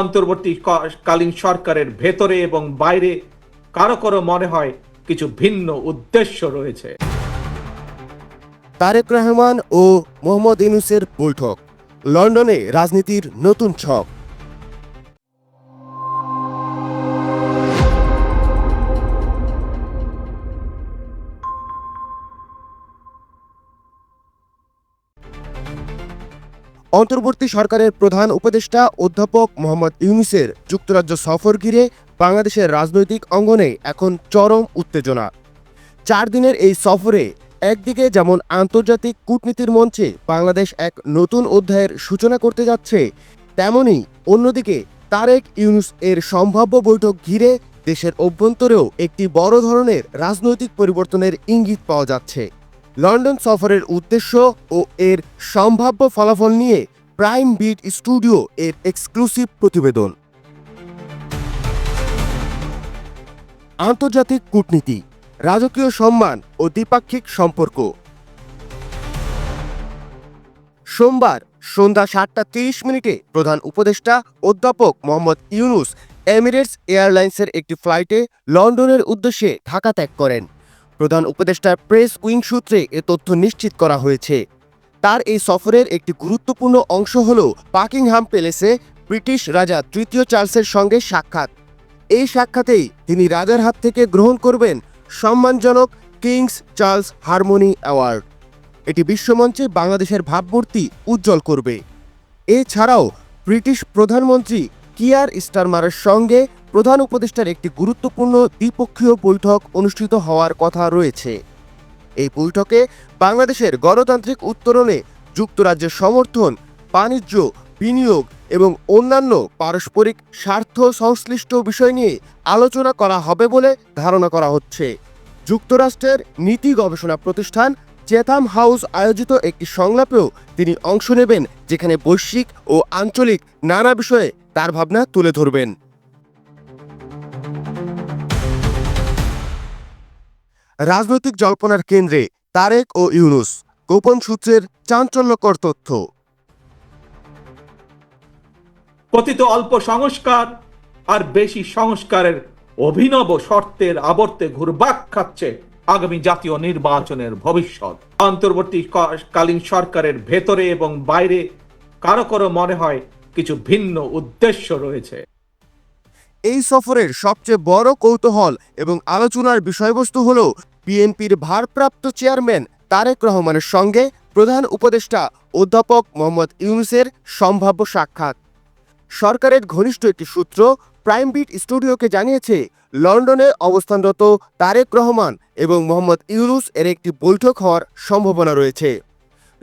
অন্তর্বর্তীকালীন সরকারের ভেতরে এবং বাইরে কারও কারও মনে হয় কিছু ভিন্ন উদ্দেশ্য রয়েছে। তারেক রহমান ও মোহাম্মদ ইউনুসের বৈঠক, লন্ডনে রাজনীতির নতুন ছক। অন্তর্বর্তী সরকারের প্রধান উপদেষ্টা অধ্যাপক মোহাম্মদ ইউনুসের যুক্তরাজ্য সফর ঘিরে বাংলাদেশের রাজনৈতিক অঙ্গনে এখন চরম উত্তেজনা। চার দিনের এই সফরে একদিকে যেমন আন্তর্জাতিক কূটনীতির মঞ্চে বাংলাদেশ এক নতুন অধ্যায়ের সূচনা করতে যাচ্ছে, তেমনি অন্যদিকে তারেক ইউনুস এর সম্ভাব্য বৈঠক ঘিরে দেশের অভ্যন্তরেও একটি বড় ধরনের রাজনৈতিক পরিবর্তনের ইঙ্গিত পাওয়া যাচ্ছে। লন্ডন সফরের উদ্দেশ্য ও এর সম্ভাব্য ফলাফল নিয়ে প্রাইম বিট স্টুডিও এর এক্সক্লুসিভ প্রতিবেদন। আন্তর্জাতিক কূটনীতি, রাজকীয় সম্মান ও দ্বিপাক্ষিক সম্পর্ক। সোমবার সন্ধ্যা সাতটা তিরিশ মিনিটে প্রধান উপদেষ্টা অধ্যাপক মোহাম্মদ ইউনুস এমিরেটস এয়ারলাইন্সের একটি ফ্লাইটে লন্ডনের উদ্দেশ্যে ঢাকা ত্যাগ করেন। প্রধান উপদেষ্টার প্রেস উইং সূত্রে এ তথ্য নিশ্চিত করা হয়েছে। তার এই সফরের একটি গুরুত্বপূর্ণ অংশ হল পাকিংহাম প্যালেসে ব্রিটিশ রাজা তৃতীয় চার্লসের সঙ্গে সাক্ষাৎ। এই সাক্ষাতেই তিনি রাজার হাত থেকে গ্রহণ করবেন সম্মানজনক কিংস চার্লস হারমোনি অ্যাওয়ার্ড। এটি বিশ্বমঞ্চে বাংলাদেশের ভাবমূর্তি উজ্জ্বল করবে। এছাড়াও ব্রিটিশ প্রধানমন্ত্রী কিয়ার স্টারমারের সঙ্গে প্রধান উপদেষ্টার একটি গুরুত্বপূর্ণ দ্বিপক্ষীয় বৈঠক অনুষ্ঠিত হওয়ার কথা রয়েছে। এই বৈঠকে বাংলাদেশের গণতান্ত্রিক উত্তরণে যুক্তরাজ্যের সমর্থন, বাণিজ্য, বিনিয়োগ এবং অন্যান্য পারস্পরিক স্বার্থ সংশ্লিষ্ট বিষয় নিয়ে আলোচনা করা হবে বলে ধারণা করা হচ্ছে। যুক্তরাষ্ট্রের নীতি গবেষণা প্রতিষ্ঠান চেথাম হাউস আয়োজিত একটি সংলাপেও তিনি অংশ নেবেন, যেখানে বৈশ্বিক ও আঞ্চলিক নানা বিষয়ে তার ভাবনা তুলে ধরবেন। রাজনৈতিক জল্পনার কেন্দ্রে তারেক ও ইউনুস। গোপন সূত্রের চাঞ্চল্যকর তথ্য। কথিত অল্প সংস্কার আর বেশি সংস্কারের অভিনব শর্তের আবর্তে ঘুরবাক খাচ্ছে আগামী জাতীয় নির্বাচনের ভবিষ্যৎ। অন্তর্বর্তীকালীন সরকারের ভেতরে এবং বাইরে কারও কারও মনে হয় কিছু ভিন্ন উদ্দেশ্য রয়েছে। এই সফরের সবচেয়ে বড় কৌতূহল এবং আলোচনার বিষয়বস্তু হল বিএনপির ভারপ্রাপ্ত চেয়ারম্যান তারেক রহমানের সঙ্গে প্রধান উপদেষ্টা অধ্যাপক মোহাম্মদ ইউনুসের সম্ভাব্য সাক্ষাৎ। সরকারের ঘনিষ্ঠ একটি সূত্র প্রাইমবিট স্টুডিওকে জানিয়েছে, লন্ডনে অবস্থানরত তারেক রহমান এবং মোহাম্মদ ইউনুস এর একটি বৈঠক হওয়ার সম্ভাবনা রয়েছে।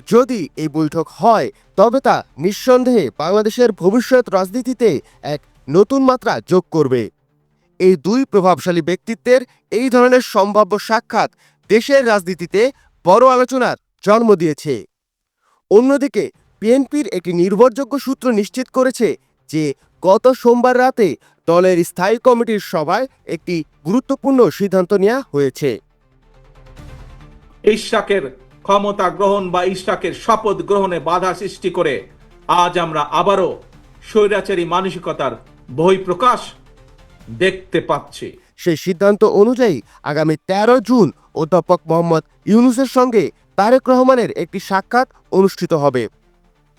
যদি এই বৈঠক হয়, তবে তা নিঃসন্দেহে বাংলাদেশের ভবিষ্যৎ রাজনীতিতে এক নতুন মাত্রা যোগ করবে। এই দুই প্রভাবশালী ব্যক্তিত্বের এই ধরনের সম্ভাব্য সাক্ষাৎ দেশের রাজনীতিতে বড় আলোচনার জন্ম দিয়েছে। অন্যদিকে, বিএনপির একটি নির্ভরযোগ্য সূত্র নিশ্চিত করেছে যে, গত সোমবার রাতে দলের স্থায়ী কমিটির সভায় একটি গুরুত্বপূর্ণ সিদ্ধান্ত নেওয়া হয়েছে। ইশরাকের ক্ষমতা গ্রহণ বা ইশরাকের শপথ গ্রহণে বাধা সৃষ্টি করে আজ আমরা আবারও স্বৈরাচারী মানসিকতার বহিঃপ্রকাশ দেখতে পাচ্ছে। সেই সিদ্ধান্ত অনুযায়ী আগামী তেরো জুন অধ্যাপক মোহাম্মদ ইউনুসের সঙ্গে তারেক রহমানের একটি সাক্ষাৎ অনুষ্ঠিত হবে।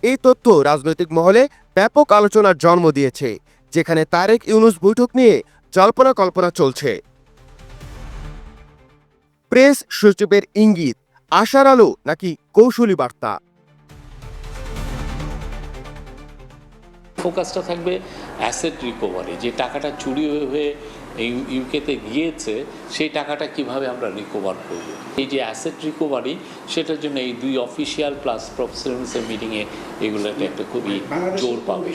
এই তথ্য রাজনৈতিক মহলে ব্যাপক আলোচনার জন্ম দিয়েছে, যেখানে তারেক ইউনুস বৈঠক নিয়ে জল্পনা কল্পনা চলছে। প্রেস সচিবের ইঙ্গিত, আশার আলো নাকি কৌশলী বার্তা? ফোকাসটা থাকবে অ্যাসেট রিকভারি। যে টাকাটা চুরি হয়ে হয়ে এই ইউকেতে গিয়েছে সেই টাকাটা কীভাবে আমরা রিকভার করব? এই যে অ্যাসেট রিকভারি সেটার জন্য এই দুই অফিসিয়াল প্লাস প্রফেসরের মিটিংয়ে এগুলোতে একটা খুবই জোর পাবে।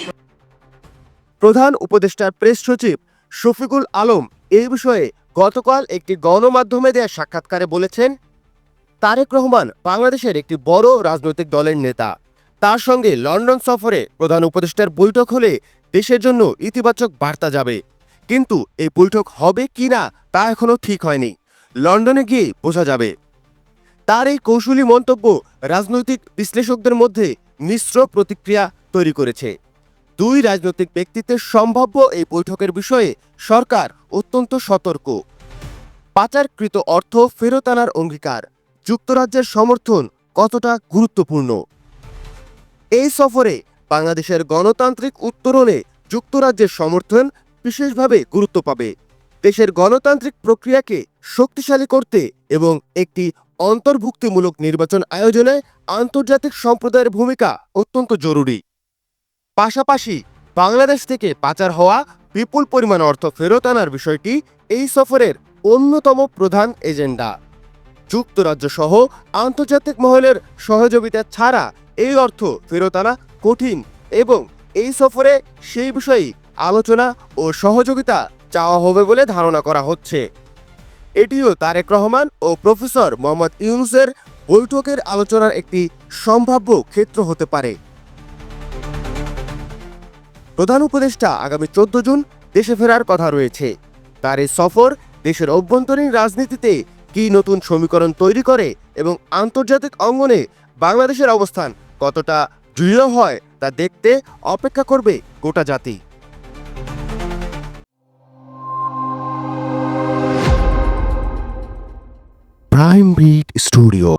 প্রধান উপদেষ্টার প্রেস সচিব শফিকুল আলম এই বিষয়ে গতকাল একটি গণমাধ্যমে দেয়া সাক্ষাৎকারে বলেছেন তারেক রহমান বাংলাদেশের একটি বড় রাজনৈতিক দলের নেতা। তার সঙ্গে লন্ডন সফরে প্রধান উপদেষ্টার বৈঠক হলে দেশের জন্য ইতিবাচক বার্তা যাবে। কিন্তু এই বৈঠক হবে কি না তা এখনও ঠিক হয়নি। লন্ডনে গিয়ে বোঝা যাবে। তার এই কৌশলী মন্তব্য রাজনৈতিক বিশ্লেষকদের মধ্যে মিশ্র প্রতিক্রিয়া তৈরি করেছে। দুই রাজনৈতিক ব্যক্তিত্বের সম্ভাব্য এই বৈঠকের বিষয়ে সরকার অত্যন্ত সতর্ক। পাচারকৃত অর্থ ফেরত আনার অঙ্গীকার। যুক্তরাজ্যের সমর্থন কতটা গুরুত্বপূর্ণ? এই সফরে বাংলাদেশের গণতান্ত্রিক উত্তরণে যুক্তরাজ্যের সমর্থন বিশেষভাবে গুরুত্ব পাবে। দেশের গণতান্ত্রিক প্রক্রিয়াকে শক্তিশালী করতে এবং একটি অন্তর্ভুক্তিমূলক নির্বাচন আয়োজনে আন্তর্জাতিক সম্প্রদায়ের ভূমিকা অত্যন্ত জরুরি। পাশাপাশি বাংলাদেশ থেকে পাচার হওয়া বিপুল পরিমাণ অর্থ ফেরত আনার বিষয়টি এই সফরের অন্যতম প্রধান এজেন্ডা। যুক্তরাজ্য সহ আন্তর্জাতিক মহলের সহযোগিতা ছাড়া এই অর্থ ফেরত আনা কঠিন এবং এই সফরে সেই বিষয়ে আলোচনা ও সহযোগিতা চাওয়া হবে বলে ধারণা করা হচ্ছে। এটিও তারেক রহমান ও প্রফেসর মোহাম্মদ ইউনুসের বৈঠকের আলোচনার একটি সম্ভাব্য ক্ষেত্র হতে পারে। প্রধান উপদেষ্টা আগামী চোদ্দ জুন দেশে ফেরার কথা রয়েছে। তার এই সফর দেশের অভ্যন্তরীণ রাজনীতিতে কি নতুন সমীকরণ তৈরি করে এবং আন্তর্জাতিক অঙ্গনে বাংলাদেশের অবস্থান কতটা দৃঢ় হয় তা দেখতে অপেক্ষা করবে গোটা জাতি। Prime beat studio